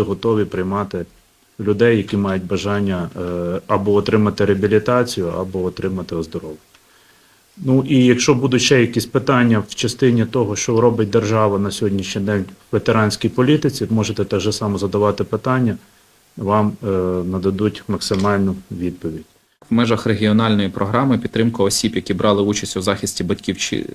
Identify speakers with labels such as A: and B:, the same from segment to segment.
A: готові приймати людей, які мають бажання е, або отримати реабілітацію, або отримати оздоровлення. Ну і якщо будуть ще якісь питання в частині того, що робить держава на сьогоднішній день в ветеранській політиці, можете так же само задавати питання, вам е, нададуть максимальну відповідь.
B: В межах регіональної програми підтримка осіб, які брали участь у захисті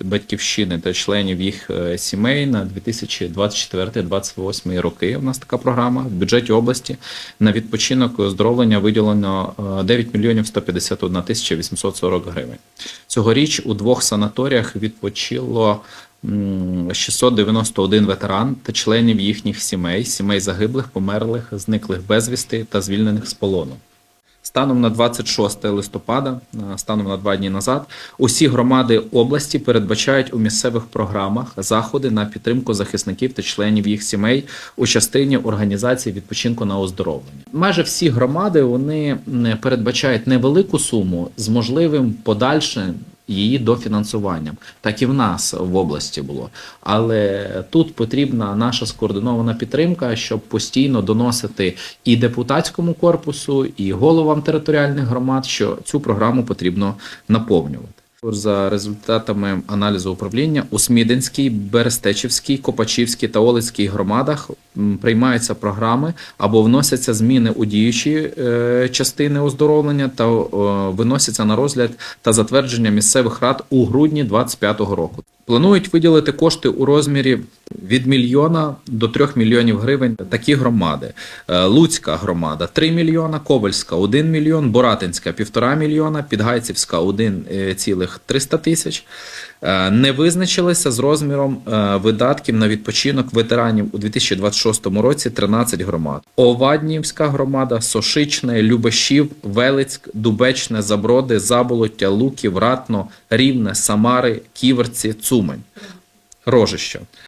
B: батьківщини та членів їх е, сімей на 2024-2028 роки. У нас така програма в бюджеті області на відпочинок оздоровлення виділено е, 9 мільйонів 151 тисяча 840 гривень. Цьогоріч у двох санаторіях відпочило м, 691 ветеран та членів їхніх сімей, сімей загиблих, померлих, зниклих безвісти та звільнених з полону. Станом на 26 листопада, е, станом на два дні назад, усі громади області передбачають у місцевих програмах заходи на підтримку захисників та членів їх сімей у частині організації відпочинку на оздоровлення. Майже всі громади вони передбачають невелику суму з можливим подальшим її дофінансуванням. Так і в нас в області було. Але тут потрібна наша скоординована підтримка, щоб постійно доносити і депутатському корпусу, і головам територіальних громад, що цю програму потрібно наповнювати. За результатами аналізу управління у Смідинській, Берестечівській, Копачівській та Олицькій громадах приймаються програми або вносяться зміни у діючі е, частини оздоровлення та виносяться на розгляд та затвердження місцевих рад у грудні 2025 року. Планують виділити кошти у розмірі від мільйона до трьох мільйонів гривень такі громади. Е, Луцька громада 3 мільйона, Ковальська 1 мільйон, Боратинська 1,5 мільйона, Підгайцівська 1,300 тисяч. Е, Не визначилися з розміром е, видатків на відпочинок ветеранів у 2026 році 13 громад. Оваднівська громада, Сошичне, Любешів, Велицьк, Дубечне, Заброди, Заболоття, Луків, Ратно, Рівне, Самари, Ківерці, Цумань. Рожище.